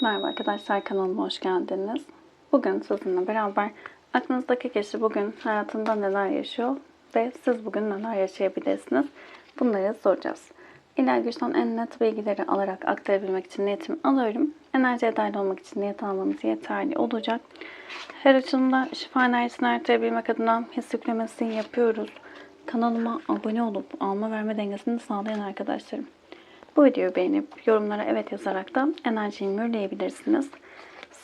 Merhaba arkadaşlar kanalıma hoş geldiniz. Bugün sizinle beraber aklınızdaki kişi bugün hayatında neler yaşıyor ve siz bugün neler yaşayabilirsiniz bunları soracağız. İler güçten en net bilgileri alarak aktarabilmek için niyetimi alıyorum. Enerjiye dahil olmak için niyet almanız yeterli olacak. Her açımda şifa enerjisini artırabilmek adına his yüklemesi yapıyoruz. Kanalıma abone olup alma verme dengesini sağlayan arkadaşlarım. Bu videoyu beğenip yorumlara evet yazarak da enerjiyi mühürleyebilirsiniz.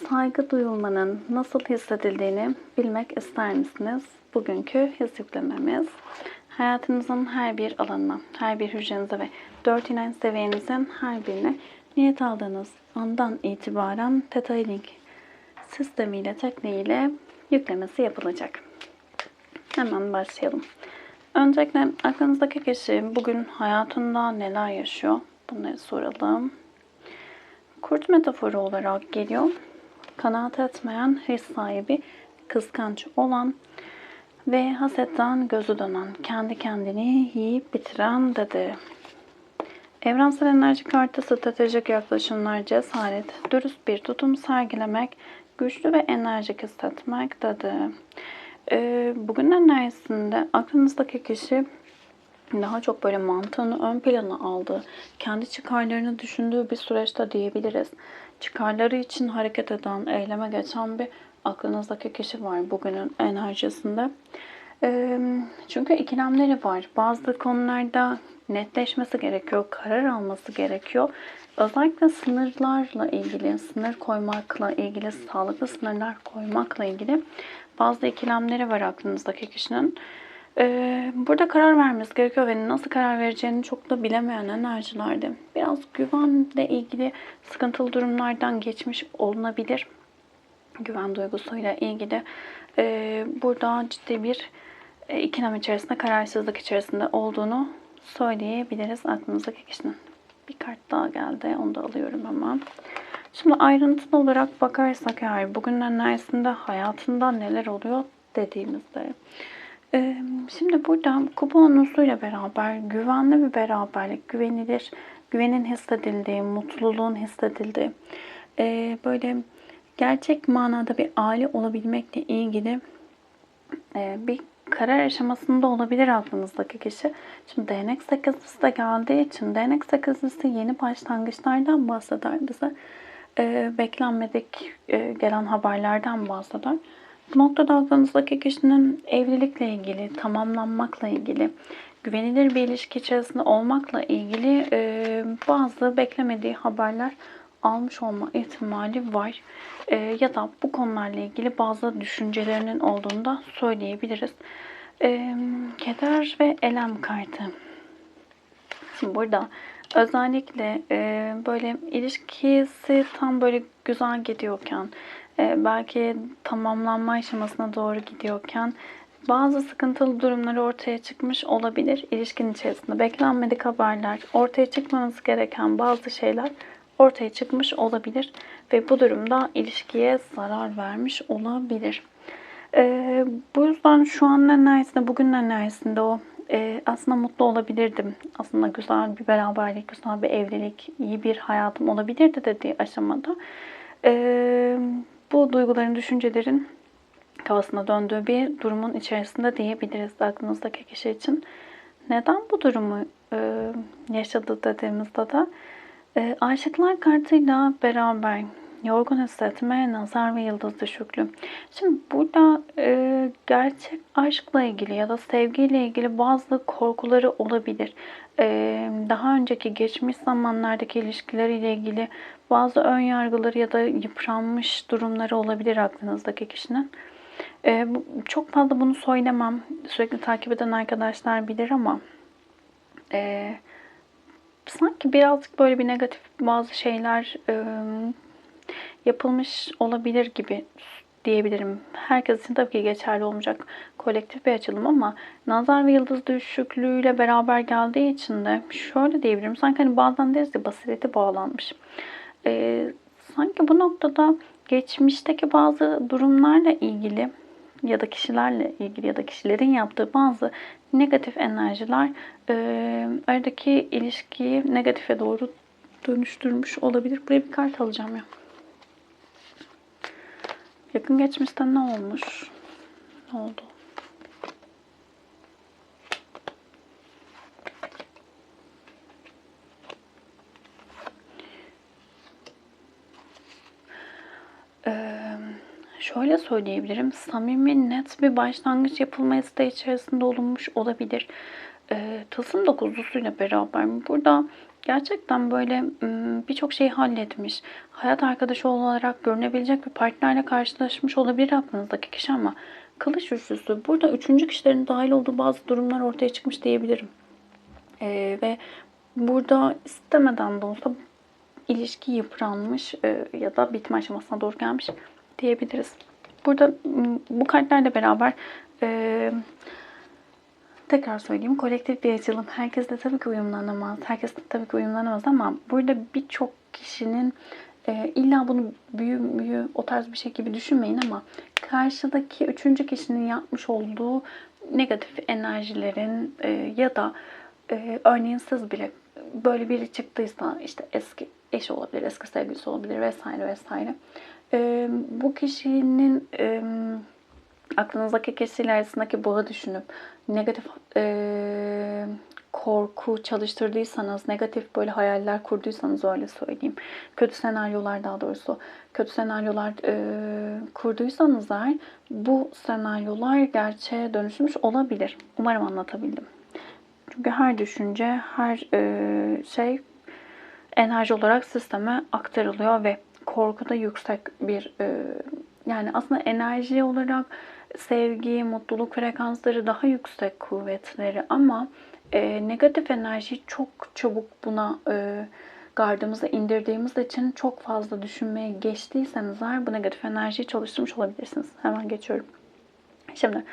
Saygı duyulmanın nasıl hissedildiğini bilmek ister misiniz? Bugünkü his yüklememiz hayatınızın her bir alanına, her bir hücrenize ve dört inanç seviyenizin her birine niyet aldığınız andan itibaren Theta Healing sistemiyle, tekniğiyle yüklemesi yapılacak. Hemen başlayalım. Öncelikle aklınızdaki kişi bugün hayatında neler yaşıyor? Bunları soralım. Kurt metaforu olarak geliyor. Kanaat etmeyen, his sahibi, kıskanç olan ve hasetten gözü dönen, kendi kendini yiyip bitiren dedi. Evrensel enerji kartı stratejik yaklaşımlar, cesaret, dürüst bir tutum sergilemek, güçlü ve enerjik hissetmek dedi. Ee, bugün enerjisinde aklınızdaki kişi daha çok böyle mantığını ön plana aldığı, kendi çıkarlarını düşündüğü bir süreçte diyebiliriz. Çıkarları için hareket eden, eyleme geçen bir aklınızdaki kişi var bugünün enerjisinde. Çünkü ikilemleri var. Bazı konularda netleşmesi gerekiyor, karar alması gerekiyor. Özellikle sınırlarla ilgili, sınır koymakla ilgili, sağlıklı sınırlar koymakla ilgili bazı ikilemleri var aklınızdaki kişinin. Ee, burada karar vermesi gerekiyor ve nasıl karar vereceğini çok da bilemeyen enerjilerde. Biraz güvenle ilgili sıkıntılı durumlardan geçmiş olunabilir. Güven duygusuyla ilgili. Ee, burada ciddi bir e, ikilem içerisinde, kararsızlık içerisinde olduğunu söyleyebiliriz aklınızdaki kişinin. Bir kart daha geldi. Onu da alıyorum hemen. Şimdi ayrıntılı olarak bakarsak eğer bugün enerjisinde hayatında neler oluyor dediğimizde Şimdi burada kupa onusuyla beraber güvenli bir beraberlik, güvenilir, güvenin hissedildiği, mutluluğun hissedildiği, böyle gerçek manada bir aile olabilmekle ilgili bir karar aşamasında olabilir aklınızdaki kişi. Şimdi değnek sekizlisi de geldiği için değnek sekizlisi yeni başlangıçlardan bahseder bize. Beklenmedik gelen haberlerden bahseder. Bu noktada aklınızdaki kişinin evlilikle ilgili, tamamlanmakla ilgili, güvenilir bir ilişki içerisinde olmakla ilgili e, bazı beklemediği haberler almış olma ihtimali var. E, ya da bu konularla ilgili bazı düşüncelerinin olduğunu da söyleyebiliriz. E, keder ve elem kartı. Şimdi burada özellikle e, böyle ilişkisi tam böyle güzel gidiyorken, belki tamamlanma aşamasına doğru gidiyorken bazı sıkıntılı durumlar ortaya çıkmış olabilir. İlişkin içerisinde beklenmedik haberler, ortaya çıkmaması gereken bazı şeyler ortaya çıkmış olabilir ve bu durumda ilişkiye zarar vermiş olabilir. Ee, bu yüzden şu an enerjisinde, bugün enerjisinde o e, aslında mutlu olabilirdim. Aslında güzel bir beraberlik, güzel bir evlilik, iyi bir hayatım olabilirdi dediği aşamada. E, bu duyguların, düşüncelerin kafasına döndüğü bir durumun içerisinde diyebiliriz aklınızdaki kişi için. Neden bu durumu e, yaşadı dediğimizde de e, aşıklar kartıyla beraber yorgun hissetme, nazar ve yıldız düşüklüğü. Şimdi burada e, gerçek aşkla ilgili ya da sevgiyle ilgili bazı korkuları olabilir. E, daha önceki geçmiş zamanlardaki ilişkileriyle ilgili bazı ön yargıları ya da yıpranmış durumları olabilir aklınızdaki kişinin. E, çok fazla bunu söylemem. Sürekli takip eden arkadaşlar bilir ama e, sanki birazcık böyle bir negatif bazı şeyler e, yapılmış olabilir gibi diyebilirim. Herkes için tabii ki geçerli olmayacak kolektif bir açılım ama nazar ve yıldız düşüklüğüyle beraber geldiği için de şöyle diyebilirim. Sanki hani bazen deriz ya basireti bağlanmış. Ee, sanki bu noktada geçmişteki bazı durumlarla ilgili ya da kişilerle ilgili ya da kişilerin yaptığı bazı negatif enerjiler e, aradaki ilişkiyi negatife doğru dönüştürmüş olabilir. Buraya bir kart alacağım ya. Yakın geçmişte ne olmuş? Ne oldu? Ee, şöyle söyleyebilirim. Samimi, net bir başlangıç yapılma isteği içerisinde olunmuş olabilir. Ee, tılsım dokuzlusuyla beraber burada gerçekten böyle birçok şeyi halletmiş. Hayat arkadaşı olarak görünebilecek bir partnerle karşılaşmış olabilir aklınızdaki kişi ama kılıç üçlüsü burada üçüncü kişilerin dahil olduğu bazı durumlar ortaya çıkmış diyebilirim. Ee, ve burada istemeden de olsa ilişki yıpranmış e, ya da bitme aşamasına doğru gelmiş diyebiliriz. Burada bu kartlarla beraber e, tekrar söyleyeyim kolektif bir açılım. Herkes de tabii ki uyumlanamaz. Herkes de tabii ki uyumlanamaz ama burada birçok kişinin e, illa bunu büyü büyü o tarz bir şey gibi düşünmeyin ama karşıdaki üçüncü kişinin yapmış olduğu negatif enerjilerin e, ya da e, örneğin siz bile böyle biri çıktıysa işte eski eşi olabilir, eski sevgilisi olabilir vesaire vesaire. E, bu kişinin e, aklınızdaki kişiyle arasındaki bağı düşünüp negatif e, korku çalıştırdıysanız, negatif böyle hayaller kurduysanız öyle söyleyeyim. Kötü senaryolar daha doğrusu, kötü senaryolar e, kurduysanız eğer bu senaryolar gerçeğe dönüşmüş olabilir. Umarım anlatabildim. Çünkü her düşünce, her e, şey enerji olarak sisteme aktarılıyor ve korkuda yüksek bir e, yani aslında enerji olarak sevgi, mutluluk frekansları daha yüksek kuvvetleri ama e, negatif enerjiyi çok çabuk buna e, gardımıza indirdiğimiz için çok fazla düşünmeye geçtiyseniz eğer bu negatif enerjiyi çalıştırmış olabilirsiniz. Hemen geçiyorum. Şimdi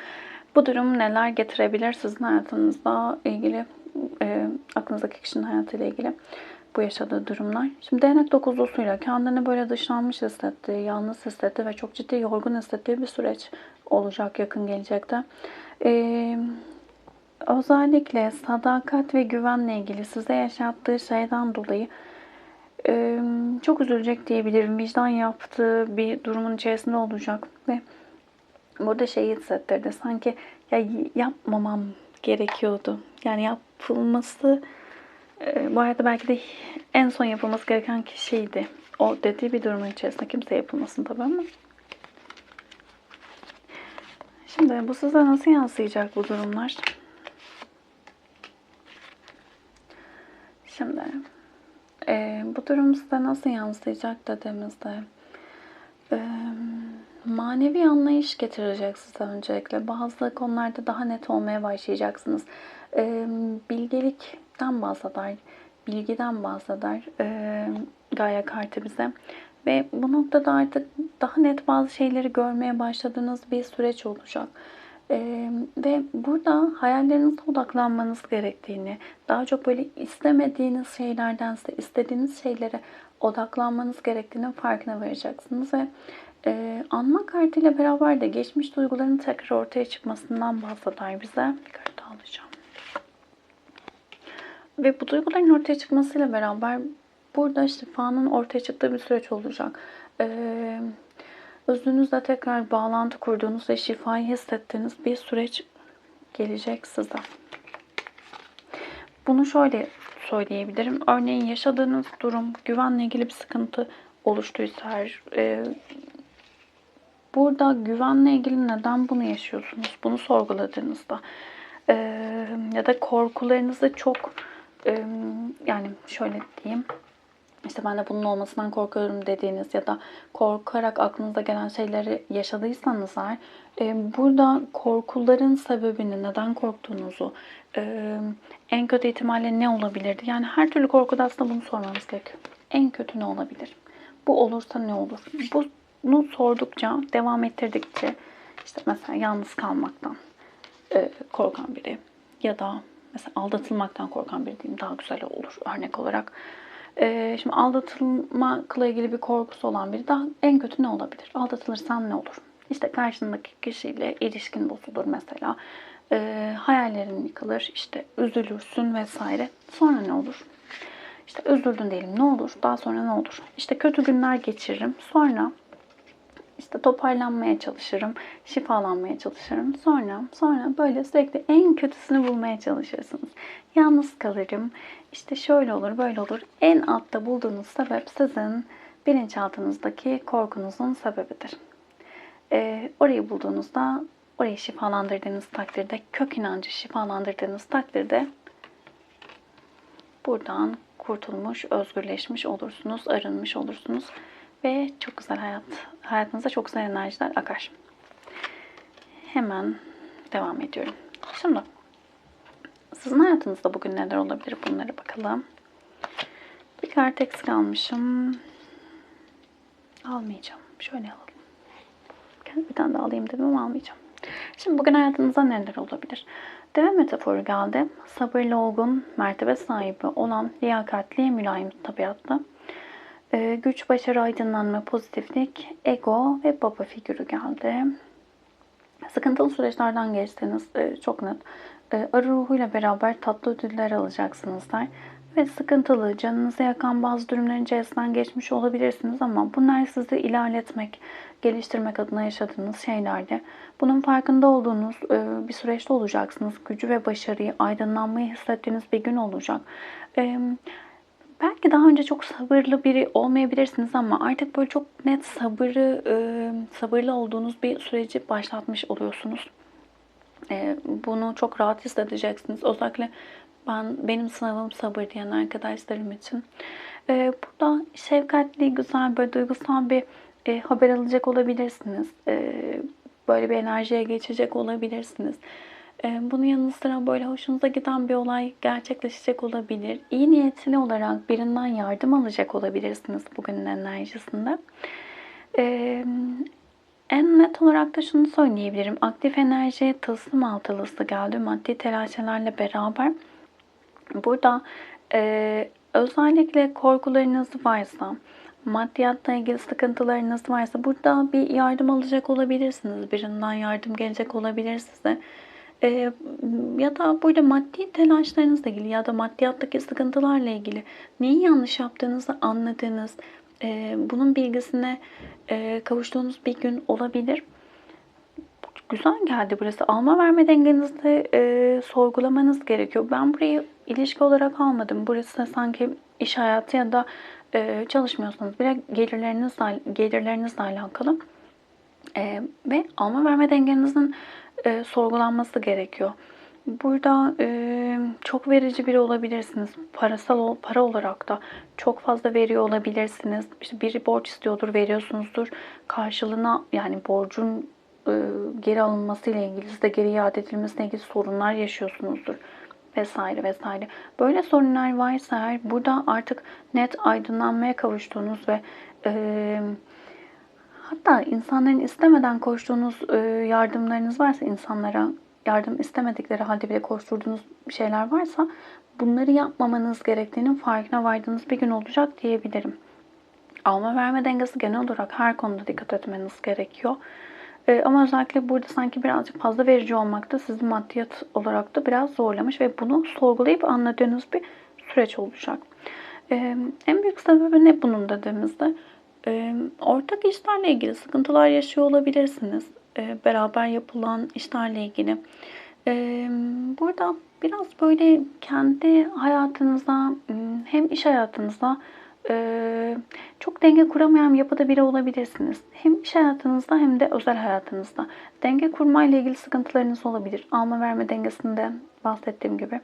bu durum neler getirebilir sizin hayatınızda ilgili, e, aklınızdaki kişinin hayatıyla ilgili bu yaşadığı durumlar. Şimdi değnek dokuzlusuyla kendini böyle dışlanmış hissettiği, yalnız hissettiği ve çok ciddi yorgun hissettiği bir süreç olacak yakın gelecekte. Ee, özellikle sadakat ve güvenle ilgili size yaşattığı şeyden dolayı e, çok üzülecek diyebilirim. Vicdan yaptığı bir durumun içerisinde olacak ve burada şeyi hissettirdi. Sanki ya yapmamam gerekiyordu. Yani yapılması e, bu hayatta belki de en son yapılması gereken kişiydi. O dediği bir durumun içerisinde kimse yapılmasın tabii ama. Şimdi bu size nasıl yansıyacak bu durumlar? Şimdi e, bu durum size nasıl yansıyacak dediğimizde e, manevi anlayış getirecek size öncelikle. Bazı konularda daha net olmaya başlayacaksınız. E, bilgelikten bahseder, bilgiden bahseder e, Gaia kartı bize. Ve bu noktada artık daha net bazı şeyleri görmeye başladığınız bir süreç olacak. Ee, ve burada hayallerinize odaklanmanız gerektiğini, daha çok böyle istemediğiniz şeylerdense istediğiniz şeylere odaklanmanız gerektiğinin farkına varacaksınız. Ve e, anma kartıyla beraber de geçmiş duyguların tekrar ortaya çıkmasından bahseder bize. Bir kart alacağım. Ve bu duyguların ortaya çıkmasıyla beraber burada şifanın ortaya çıktığı bir süreç olacak. Ee, özünüzle tekrar bağlantı kurduğunuz ve şifayı hissettiğiniz bir süreç gelecek size. Bunu şöyle söyleyebilirim. Örneğin yaşadığınız durum güvenle ilgili bir sıkıntı oluştuysa her, e, burada güvenle ilgili neden bunu yaşıyorsunuz? Bunu sorguladığınızda e, ya da korkularınızı çok yani şöyle diyeyim işte ben de bunun olmasından korkuyorum dediğiniz ya da korkarak aklınıza gelen şeyleri yaşadıysanız eğer burada korkuların sebebini, neden korktuğunuzu, en kötü ihtimalle ne olabilirdi? Yani her türlü korkuda aslında bunu sormamız gerekiyor. En kötü ne olabilir? Bu olursa ne olur? Bunu sordukça, devam ettirdikçe işte mesela yalnız kalmaktan e, korkan biri ya da mesela aldatılmaktan korkan biri diyeyim daha güzel olur örnek olarak ee, şimdi aldatılmakla ilgili bir korkusu olan biri daha en kötü ne olabilir? Aldatılırsan ne olur? İşte karşındaki kişiyle ilişkin bozulur mesela. Ee, hayallerin yıkılır, işte üzülürsün vesaire. Sonra ne olur? İşte üzüldün diyelim ne olur? Daha sonra ne olur? İşte kötü günler geçiririm. Sonra işte toparlanmaya çalışırım, şifalanmaya çalışırım. Sonra sonra böyle sürekli en kötüsünü bulmaya çalışırsınız. Yalnız kalırım. İşte şöyle olur, böyle olur. En altta bulduğunuz sebep sizin bilinçaltınızdaki korkunuzun sebebidir. Ee, orayı bulduğunuzda, orayı şifalandırdığınız takdirde, kök inancı şifalandırdığınız takdirde buradan kurtulmuş, özgürleşmiş olursunuz, arınmış olursunuz ve çok güzel hayat, hayatınıza çok güzel enerjiler akar. Hemen devam ediyorum. Şimdi sizin hayatınızda bugün neler olabilir bunlara bakalım. Bir kart eksik almışım. Almayacağım. Şöyle alalım. Bir tane daha alayım dedim ama almayacağım. Şimdi bugün hayatınızda neler olabilir? Deve metaforu geldi. Sabırlı, olgun, mertebe sahibi olan liyakatli, mülayim tabiatlı. Ee, güç, başarı, aydınlanma, pozitiflik, ego ve baba figürü geldi. Sıkıntılı süreçlerden geçtiğiniz e, çok net. E, arı ruhuyla beraber tatlı ödüller alacaksınızlar. Ve sıkıntılı, canınızı yakan bazı durumların içerisinden geçmiş olabilirsiniz ama bunlar sizi ilerletmek, geliştirmek adına yaşadığınız şeylerdi. Bunun farkında olduğunuz e, bir süreçte olacaksınız. Gücü ve başarıyı, aydınlanmayı hissettiğiniz bir gün olacak. E, belki daha önce çok sabırlı biri olmayabilirsiniz ama artık böyle çok net sabırı, e, sabırlı olduğunuz bir süreci başlatmış oluyorsunuz. Bunu çok rahat hissedeceksiniz. Özellikle ben benim sınavım sabır diyen arkadaşlarım için. Ee, burada şefkatli, güzel, böyle duygusal bir e, haber alacak olabilirsiniz. E, böyle bir enerjiye geçecek olabilirsiniz. E, bunun yanı sıra böyle hoşunuza giden bir olay gerçekleşecek olabilir. İyi niyetli olarak birinden yardım alacak olabilirsiniz bugünün enerjisinde. E, en net olarak da şunu söyleyebilirim. Aktif enerji tılsım altılısı geldi. Maddi telaşelerle beraber Burada e, özellikle korkularınız varsa, maddiyatla ilgili sıkıntılarınız varsa burada bir yardım alacak olabilirsiniz. Birinden yardım gelecek olabilir size. E, ya da burada maddi telaşlarınızla ilgili ya da maddiyattaki sıkıntılarla ilgili neyi yanlış yaptığınızı anladığınız, e, bunun bilgisine e, kavuştuğunuz bir gün olabilir güzel geldi burası. Alma verme dengenizi e, sorgulamanız gerekiyor. Ben burayı ilişki olarak almadım. Burası sanki iş hayatı ya da e, çalışmıyorsanız bile gelirlerinizle, gelirlerinizle alakalı. E, ve alma verme dengenizin e, sorgulanması gerekiyor. Burada e, çok verici biri olabilirsiniz. Parasal para olarak da çok fazla veriyor olabilirsiniz. İşte biri borç istiyordur, veriyorsunuzdur. Karşılığına yani borcun e, geri alınması ile ilgili, size geri iade edilmesiyle ilgili sorunlar yaşıyorsunuzdur vesaire vesaire. Böyle sorunlar varsa eğer burada artık net aydınlanmaya kavuştuğunuz ve e, hatta insanların istemeden koştuğunuz e, yardımlarınız varsa insanlara yardım istemedikleri halde bile koşturduğunuz şeyler varsa bunları yapmamanız gerektiğinin farkına vardığınız bir gün olacak diyebilirim. Alma verme dengesi genel olarak her konuda dikkat etmeniz gerekiyor. E, ama özellikle burada sanki birazcık fazla verici olmakta sizi maddiyat olarak da biraz zorlamış ve bunu sorgulayıp anladığınız bir süreç olacak. E, en büyük sebebi ne bunun dediğimizde? Ortak işlerle ilgili sıkıntılar yaşıyor olabilirsiniz. Beraber yapılan işlerle ilgili. Burada biraz böyle kendi hayatınıza hem iş hayatınıza çok denge kuramayan yapıda biri olabilirsiniz. Hem iş hayatınızda hem de özel hayatınızda. Denge kurmayla ilgili sıkıntılarınız olabilir. Alma verme dengesinde bahsettiğim gibi.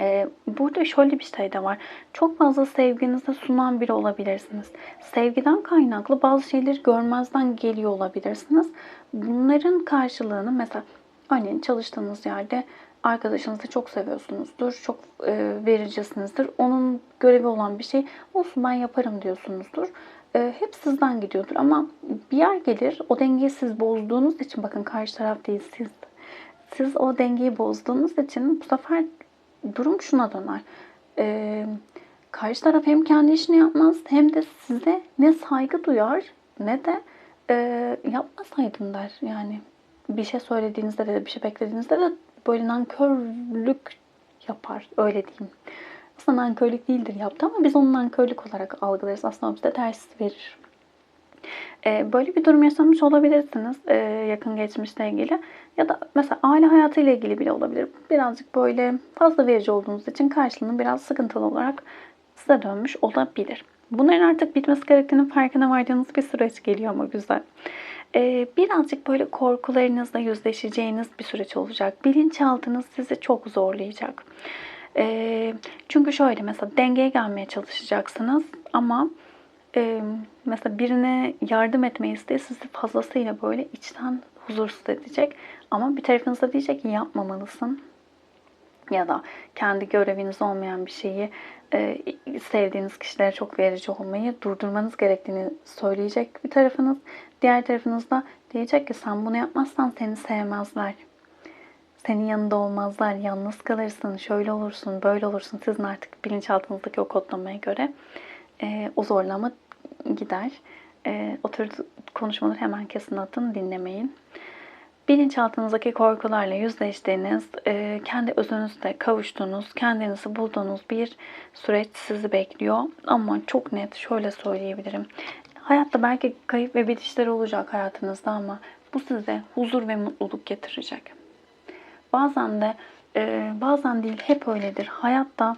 Ee, burada şöyle bir şey de var. Çok fazla sevginizi sunan biri olabilirsiniz. Sevgiden kaynaklı bazı şeyleri görmezden geliyor olabilirsiniz. Bunların karşılığını mesela örneğin çalıştığınız yerde arkadaşınızı çok seviyorsunuzdur, çok e, vericisinizdir. Onun görevi olan bir şey olsun ben yaparım diyorsunuzdur. E, hep sizden gidiyordur ama bir yer gelir o dengeyi siz bozduğunuz için bakın karşı taraf değil siz. Siz o dengeyi bozduğunuz için bu sefer durum şuna döner. E, karşı taraf hem kendi işini yapmaz hem de size ne saygı duyar ne de e, yapmasaydın der. Yani bir şey söylediğinizde de bir şey beklediğinizde de böyle nankörlük yapar. Öyle diyeyim. Aslında nankörlük değildir yaptı ama biz onu nankörlük olarak algılarız. Aslında bize ters verir. E, böyle bir durum yaşamış olabilirsiniz e, yakın geçmişle ilgili. Ya da mesela aile hayatıyla ilgili bile olabilir. Birazcık böyle fazla verici olduğunuz için karşılığını biraz sıkıntılı olarak size dönmüş olabilir. Bunların artık bitmesi gerektiğinin farkına vardığınız bir süreç geliyor ama güzel. Ee, birazcık böyle korkularınızla yüzleşeceğiniz bir süreç olacak. Bilinçaltınız sizi çok zorlayacak. Ee, çünkü şöyle mesela dengeye gelmeye çalışacaksınız ama e, mesela birine yardım etme isteği sizi fazlasıyla böyle içten huzursuz edecek. Ama bir tarafınızda diyecek ki yapmamalısın. Ya da kendi göreviniz olmayan bir şeyi e, sevdiğiniz kişilere çok verici olmayı durdurmanız gerektiğini söyleyecek bir tarafınız. Diğer tarafınız da diyecek ki sen bunu yapmazsan seni sevmezler. Senin yanında olmazlar, yalnız kalırsın, şöyle olursun, böyle olursun. Sizin artık bilinçaltınızdaki o kodlamaya göre e, o zorlama gider. E, o tür konuşmaları hemen kesin atın, dinlemeyin. Bilinçaltınızdaki korkularla yüzleştiğiniz, e, kendi özünüzde kavuştuğunuz, kendinizi bulduğunuz bir süreç sizi bekliyor. Ama çok net şöyle söyleyebilirim. Hayatta belki kayıp ve bitişler olacak hayatınızda ama bu size huzur ve mutluluk getirecek. Bazen de, e, bazen değil hep öyledir. Hayatta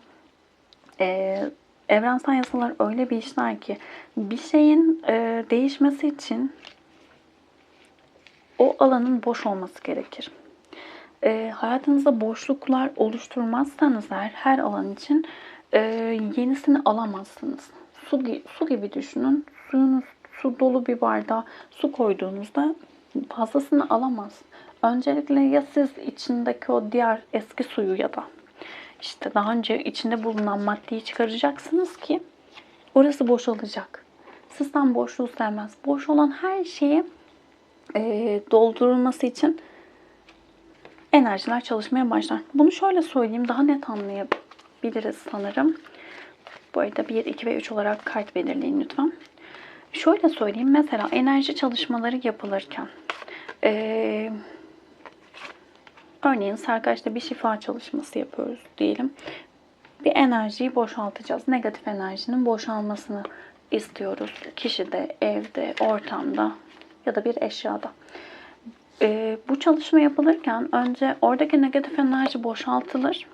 e, evrensel yasalar öyle bir işler ki bir şeyin e, değişmesi için o alanın boş olması gerekir. E, hayatınızda boşluklar oluşturmazsanız eğer her alan için e, yenisini alamazsınız. Su, su gibi düşünün. Suyunuz su dolu bir bardağa su koyduğunuzda fazlasını alamaz. Öncelikle ya siz içindeki o diğer eski suyu ya da işte daha önce içinde bulunan maddeyi çıkaracaksınız ki orası boşalacak. Sizden boşluğu sevmez. Boş olan her şeyi e, doldurulması için enerjiler çalışmaya başlar. Bunu şöyle söyleyeyim daha net anlayabiliriz sanırım. Bu arada 1, 2 ve 3 olarak kart belirleyin lütfen. Şöyle söyleyeyim mesela enerji çalışmaları yapılırken e, örneğin Serkaç'ta bir şifa çalışması yapıyoruz diyelim. Bir enerjiyi boşaltacağız. Negatif enerjinin boşalmasını istiyoruz. Kişide, evde, ortamda ya da bir eşyada. E, bu çalışma yapılırken önce oradaki negatif enerji boşaltılır.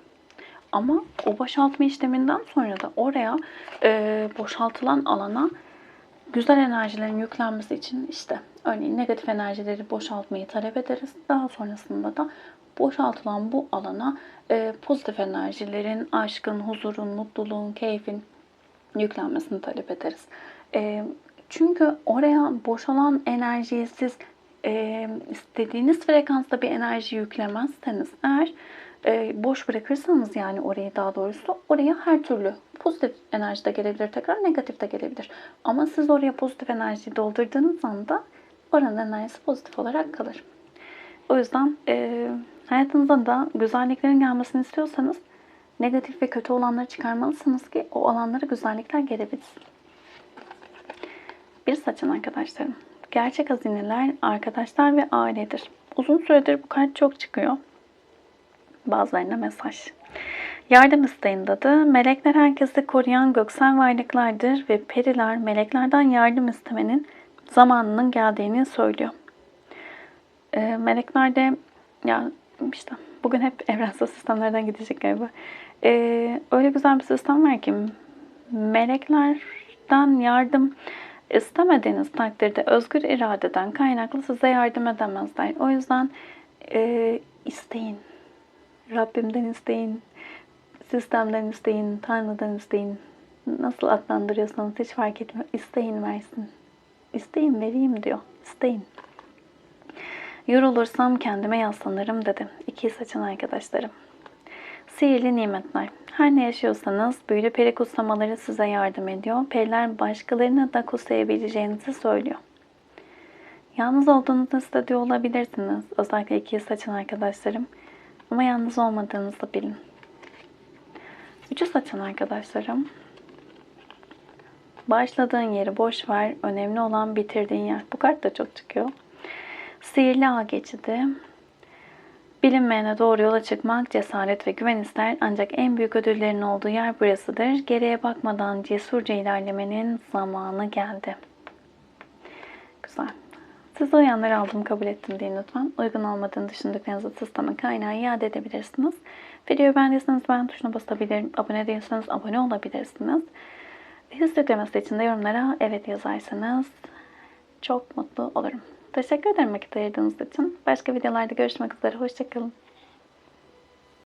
Ama o boşaltma işleminden sonra da oraya e, boşaltılan alana güzel enerjilerin yüklenmesi için işte örneğin negatif enerjileri boşaltmayı talep ederiz. Daha sonrasında da boşaltılan bu alana e, pozitif enerjilerin, aşkın, huzurun, mutluluğun, keyfin yüklenmesini talep ederiz. E, çünkü oraya boşalan enerjiyi siz e, istediğiniz frekansta bir enerji yüklemezseniz eğer e, boş bırakırsanız yani orayı daha doğrusu oraya her türlü pozitif enerji de gelebilir tekrar negatif de gelebilir. Ama siz oraya pozitif enerjiyi doldurduğunuz anda oranın enerjisi pozitif olarak kalır. O yüzden e, hayatınıza da güzelliklerin gelmesini istiyorsanız negatif ve kötü olanları çıkarmalısınız ki o alanlara güzellikler gelebilsin. Bir saçın arkadaşlarım. Gerçek hazineler arkadaşlar ve ailedir. Uzun süredir bu kart çok çıkıyor. Bazılarına mesaj. Yardım isteyin dadı. Melekler herkesi koruyan göksel varlıklardır ve periler meleklerden yardım istemenin zamanının geldiğini söylüyor. E, melekler de ya işte bugün hep evrensel sistemlerden gidecek galiba. E, öyle güzel bir sistem var ki meleklerden yardım istemediğiniz takdirde özgür iradeden kaynaklı size yardım edemezler. O yüzden e, isteyin. Rabbimden isteyin. Sistemden isteyin. Tanrı'dan isteyin. Nasıl adlandırıyorsanız hiç fark etmiyor. İsteyin versin. İsteyin vereyim diyor. İsteyin. Yorulursam kendime yaslanırım dedi. İki saçın arkadaşlarım. Sihirli nimetler. Her ne yaşıyorsanız büyülü peri kutsamaları size yardım ediyor. Periler başkalarını da kutsayabileceğinizi söylüyor. Yalnız olduğunuzu hissediyor olabilirsiniz. Özellikle iki saçın arkadaşlarım. Ama yalnız olmadığınızı bilin. Üçü saçın arkadaşlarım. Başladığın yeri boş ver. Önemli olan bitirdiğin yer. Bu kart da çok çıkıyor. Sihirli ağ geçidi. Bilinmeyene doğru yola çıkmak cesaret ve güven ister ancak en büyük ödüllerin olduğu yer burasıdır. Geriye bakmadan cesurca ilerlemenin zamanı geldi. Size uyanları aldım kabul ettim deyin lütfen. Uygun olmadığını düşündüklerinizi sisteme kaynağı iade edebilirsiniz. Videoyu beğendiyseniz beğen tuşuna basabilir, abone değilseniz abone olabilirsiniz. Hız yüklemesi için de yorumlara evet yazarsanız çok mutlu olurum. Teşekkür ederim vakit ayırdığınız için. Başka videolarda görüşmek üzere. Hoşçakalın.